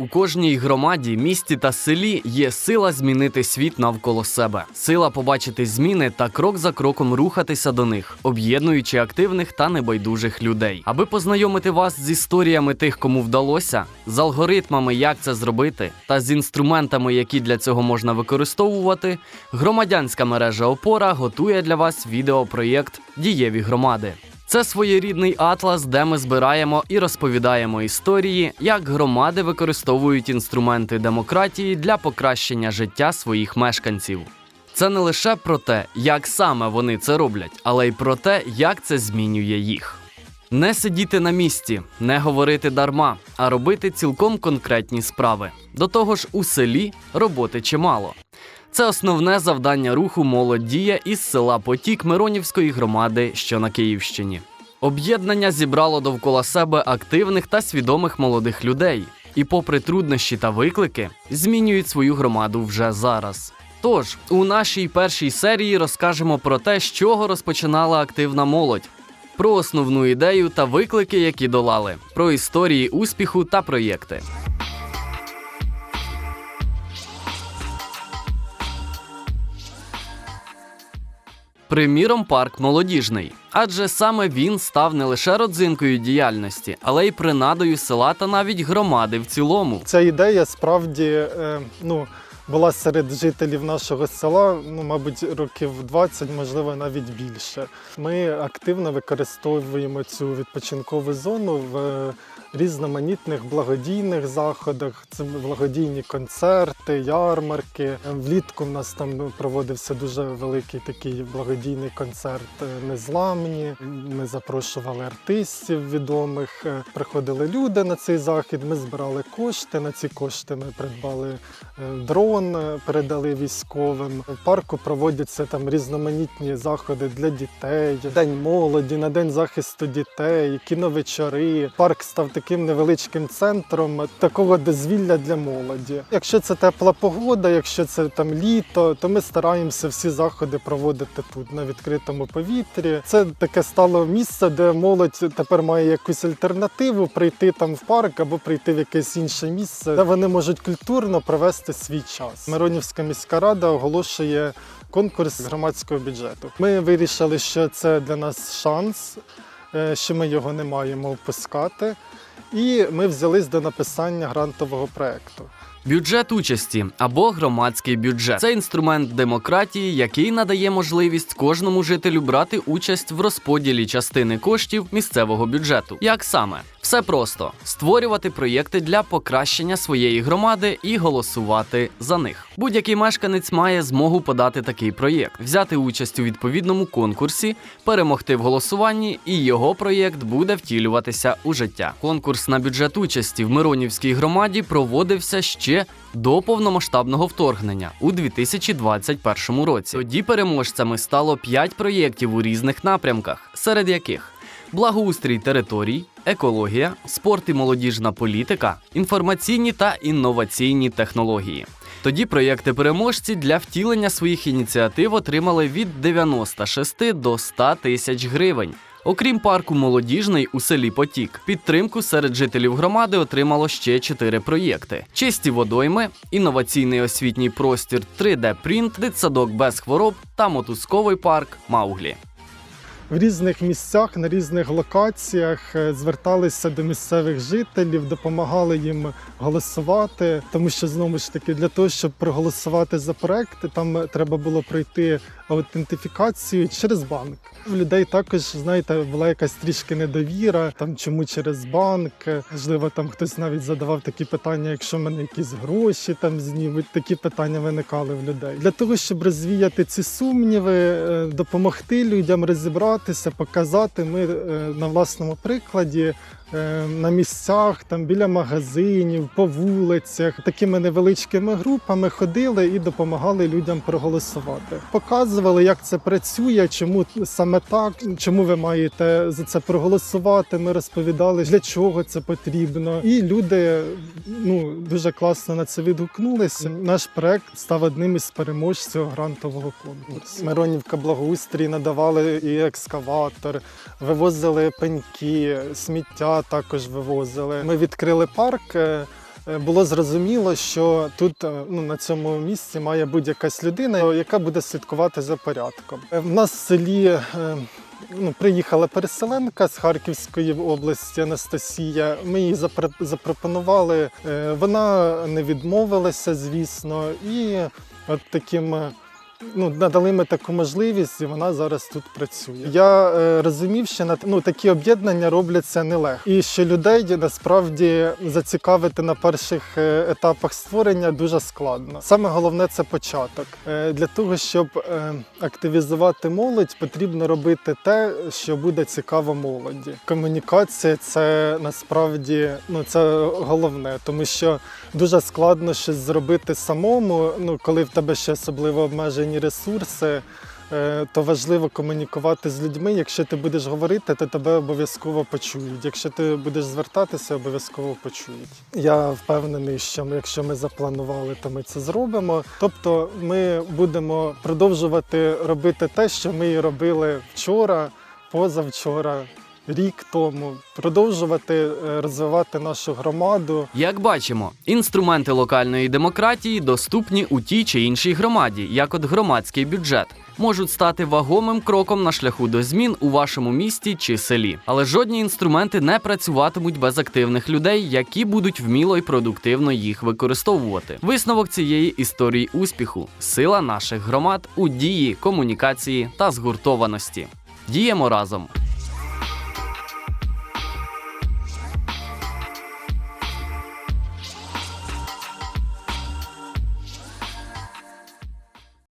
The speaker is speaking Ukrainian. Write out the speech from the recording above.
У кожній громаді, місті та селі є сила змінити світ навколо себе, сила побачити зміни та крок за кроком рухатися до них, об'єднуючи активних та небайдужих людей. Аби познайомити вас з історіями тих, кому вдалося, з алгоритмами, як це зробити, та з інструментами, які для цього можна використовувати, громадянська мережа Опора готує для вас відеопроєкт Дієві громади. Це своєрідний атлас, де ми збираємо і розповідаємо історії, як громади використовують інструменти демократії для покращення життя своїх мешканців. Це не лише про те, як саме вони це роблять, але й про те, як це змінює їх. Не сидіти на місці, не говорити дарма, а робити цілком конкретні справи. До того ж, у селі роботи чимало. Це основне завдання руху молодь дія із села Потік Миронівської громади, що на Київщині. Об'єднання зібрало довкола себе активних та свідомих молодих людей, і, попри труднощі та виклики, змінюють свою громаду вже зараз. Тож, у нашій першій серії розкажемо про те, з чого розпочинала активна молодь, про основну ідею та виклики, які долали, про історії успіху та проєкти. Приміром, парк молодіжний, адже саме він став не лише родзинкою діяльності, але й принадою села та навіть громади в цілому. Ця ідея справді е, ну, була серед жителів нашого села, ну, мабуть, років 20, можливо, навіть більше. Ми активно використовуємо цю відпочинкову зону в е, різноманітних благодійних заходах. Це благодійні концерти, ярмарки. Влітку в нас там проводився дуже великий такий благодійний концерт Незламні. Ми запрошували артистів відомих. Е, Приходили люди на цей захід. Ми збирали кошти. На ці кошти ми придбали е, дрон, е, передали військовим. В парку проводяться там різноманітні заходи для дітей, день молоді, на день захисту дітей, кіновечори. Парк став таким невеличким центром такого дозвілля для молоді. Якщо це тепла погода, якщо це там літо, то ми стараємося всі заходи проводити тут на відкритому повітрі. Це таке стало місце, де молодь тепер має якусь альтернативу прийти там в парк або прийти в якесь інше місце, де вони можуть культурно провести свій час. Миронівська міська рада оголошує конкурс громадського бюджету. Ми вирішили, що це для нас шанс, е, що ми його не маємо впускати. І ми взялись до написання грантового проекту. Бюджет участі або громадський бюджет це інструмент демократії, який надає можливість кожному жителю брати участь в розподілі частини коштів місцевого бюджету. Як саме? Все просто створювати проєкти для покращення своєї громади і голосувати за них. Будь-який мешканець має змогу подати такий проєкт, взяти участь у відповідному конкурсі, перемогти в голосуванні, і його проєкт буде втілюватися у життя. Конкурс на бюджет участі в Миронівській громаді проводився ще до повномасштабного вторгнення у 2021 році. Тоді переможцями стало 5 проєктів у різних напрямках, серед яких благоустрій територій, екологія, спорт і молодіжна політика, інформаційні та інноваційні технології. Тоді проєкти переможці для втілення своїх ініціатив отримали від 96 до 100 тисяч гривень. Окрім парку молодіжний у селі Потік, підтримку серед жителів громади отримало ще чотири проєкти: чисті водойми, інноваційний освітній простір 3D принт, дитсадок без хвороб та мотузковий парк Мауглі. В різних місцях, на різних локаціях е, зверталися до місцевих жителів, допомагали їм голосувати. Тому що знову ж таки для того, щоб проголосувати за проекти, там треба було пройти аутентифікацію через банк. У людей також знаєте була якась трішки недовіра. Там чому через банк? Можливо, там хтось навіть задавав такі питання, якщо в мене якісь гроші там знімуть. Такі питання виникали в людей. Для того щоб розвіяти ці сумніви, е, допомогти людям розібратися, показати. Ми е, на власному прикладі. Е, На місцях, там біля магазинів, по вулицях, такими невеличкими групами ходили і допомагали людям проголосувати. Показували, як це працює, чому саме так, чому ви маєте за це проголосувати. Ми розповідали, для чого це потрібно. І люди ну дуже класно на це відгукнулися. Наш проект став одним із переможців грантового конкурсу. Миронівка благоустрій надавали і екскаватор, вивозили пеньки, сміття також вивозили. Ми відкрили парк. е, е, було зрозуміло, що тут е, ну, на цьому місці має бути якась людина, яка буде слідкувати за порядком. В нас в селі ну, приїхала переселенка з Харківської області Анастасія. Ми запро- запропонували. Вона не відмовилася, звісно, і от таким. Ну, надали ми таку можливість, і вона зараз тут працює. Я е, розумів, що на ну, такі об'єднання робляться нелегко. І що людей насправді зацікавити на перших е, етапах створення дуже складно. Саме головне це початок. Е, для того, щоб е, активізувати молодь, потрібно робити те, що буде цікаво молоді. Комунікація це насправді ну, це головне, тому що дуже складно щось зробити самому. Ну, коли в тебе ще особливо обмежені ресурси, е, то важливо комунікувати з людьми. Якщо ти будеш говорити, то тебе обов'язково почують. Якщо ти будеш звертатися, обов'язково почують. Я впевнений, що якщо ми запланували, то ми це зробимо. Тобто, ми будемо продовжувати робити те, що ми робили вчора, позавчора. Рік тому продовжувати е, розвивати нашу громаду, Як бачимо, інструменти локальної демократії доступні у тій чи іншій громаді, як от громадський бюджет, можуть стати вагомим кроком на шляху до змін у вашому місті чи селі. Але жодні інструменти не працюватимуть без активних людей, які будуть вміло і продуктивно їх використовувати. Висновок цієї історії успіху сила наших громад у дії, комунікації та згуртованості. Діємо разом.